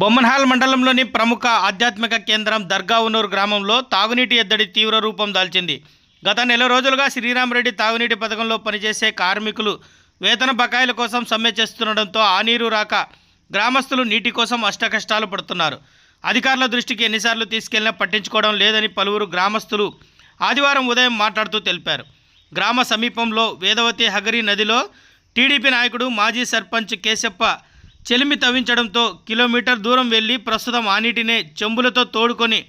బొమ్మన్హాల్ మండలంలోని ప్రముఖ ఆధ్యాత్మిక కేంద్రం దర్గావునూరు గ్రామంలో తాగునీటి ఎద్దడి తీవ్ర రూపం దాల్చింది. గత నెల రోజులుగా శ్రీరామరెడ్డి తాగునీటి పథకంలో పనిచేసే కార్మికులు వేతన బకాయిల కోసం సమ్మె చేస్తుండడంతో ఆ నీరు రాక గ్రామస్తులు నీటి కోసం అష్టకష్టాలు పడుతున్నారు. అధికారుల దృష్టికి ఎన్నిసార్లు తీసుకెళ్ళినా పట్టించుకోవడం లేదని పలువురు గ్రామస్తులు ఆదివారం ఉదయం మాట్లాడుతూ తెలిపారు. గ్రామ సమీపంలో వేదవతి హగరి నదిలో టీడీపీ నాయకుడు మాజీ సర్పంచ్ కేశప్ప చెలిమి తవ్వించడంతో కిలోమీటర్ దూరం వెళ్ళి ప్రస్తుతం ఆ నీటినే చెంబులతో తోడుకొని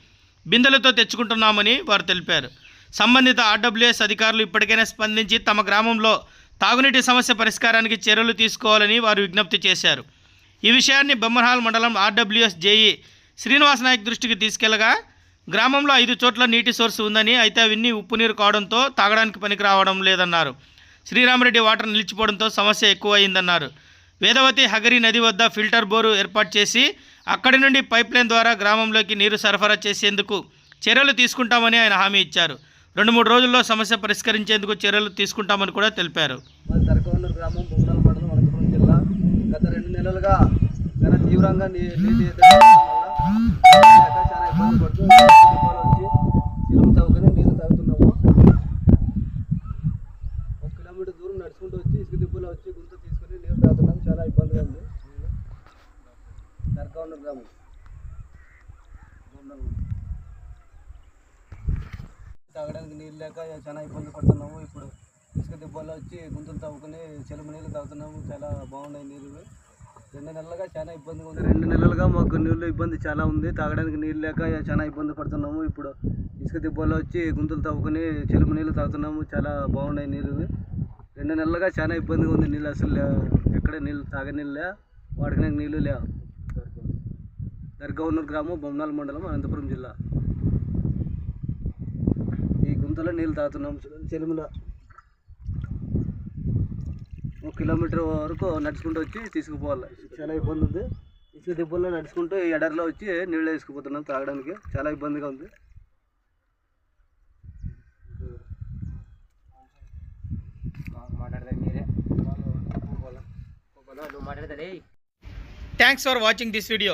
బిందెలతో తెచ్చుకుంటున్నామని వారు తెలిపారు. సంబంధిత ఆర్డబ్ల్యూఎస్ అధికారులు ఇప్పటికైనా స్పందించి తమ గ్రామంలో తాగునీటి సమస్య పరిష్కారానికి చర్యలు తీసుకోవాలని వారు విజ్ఞప్తి చేశారు. ఈ విషయాన్ని బొమ్మర్హాల్ మండలం ఆర్డబ్ల్యూఎస్ జేఈ శ్రీనివాస్ నాయక్ దృష్టికి తీసుకెళ్ళగా గ్రామంలో ఐదు చోట్ల నీటి సోర్స్ ఉందని అయితే అవన్నీ ఉప్పు నీరు కావడంతో తాగడానికి పనికి రావడం లేదన్నారు. శ్రీరామరెడ్డి వాటర్ నిలిచిపోవడంతో సమస్య ఎక్కువ అయిందన్నారు వేదవతి హగరి నది వద్ద ఫిల్టర్ బోరు ఏర్పాటు చేసి అక్కడి నుండి పైప్లైన్ ద్వారా గ్రామంలోకి నీరు సరఫరా చేసేందుకు చర్యలు తీసుకుంటామని ఆయన హామీ ఇచ్చారు. రెండు మూడు రోజుల్లో సమస్య పరిష్కరించేందుకు చర్యలు తీసుకుంటామని కూడా తెలిపారు. గ్రామం జిల్లా గత రెండు నెలలుగా చాలా తీవ్రంగా చాలా ఇబ్బంది పడుతూ కుటుంబాలు వచ్చి చిలుము తవ్వుకొని నీళ్ళు తాగుతున్నాము ఒక కిలోమీటర్ దూరం నడుచుకుంటూ వచ్చి ఇసుక దిబ్బలో వచ్చి గుంత తీసుకొని నీళ్ళు తాగుతున్నాము చాలా ఇబ్బందిగా ఉంది దర్గవన్నూరు తాగడానికి నీళ్ళు లేక చాలా ఇబ్బంది పడుతున్నాము. ఇప్పుడు ఇసుక దిబ్బల్లో వచ్చి గుంతలు తవ్వుకుని చెలుము నీళ్ళు తాగుతున్నాము. చాలా బాగున్నాయి నీళ్ళు. రెండు నెలలుగా చాలా ఇబ్బందిగా ఉంది. రెండు నెలలుగా మాకు నీళ్ళు ఇబ్బంది చాలా ఉంది. తాగడానికి నీళ్ళు లేక చాలా ఇబ్బంది పడుతున్నాము. ఇప్పుడు ఇసుక దిబ్బల్లో వచ్చి గుంతలు తవ్వుకుని చెలుము నీళ్ళు తాగుతున్నాము. చాలా బాగున్నాయి నీళ్ళు. రెండు నెలలుగా చాలా ఇబ్బందిగా ఉంది నీళ్ళు. అసలు ఎక్కడ నీళ్ళు తాగనీళ్ళు లే వాడుకునే నీళ్ళు లేవు దర్గవన్నూరు గ్రామం బొమ్మనాల మండలం అనంతపురం జిల్లా. ఈ గుంతలో నీళ్ళు తాగుతున్నాం. చెలుముల ఒక కిలోమీటర్ వరకు నడుచుకుంటూ వచ్చి తీసుకుపోవాలి. చాలా ఇబ్బంది ఉంది. ఇసుక దిబ్బల్లో నడుచుకుంటూ ఈ ఎడర్లో వచ్చి నీళ్ళు వేసుకుపోతున్నాం తాగడానికి. చాలా ఇబ్బందిగా ఉంది. Thanks for watching this video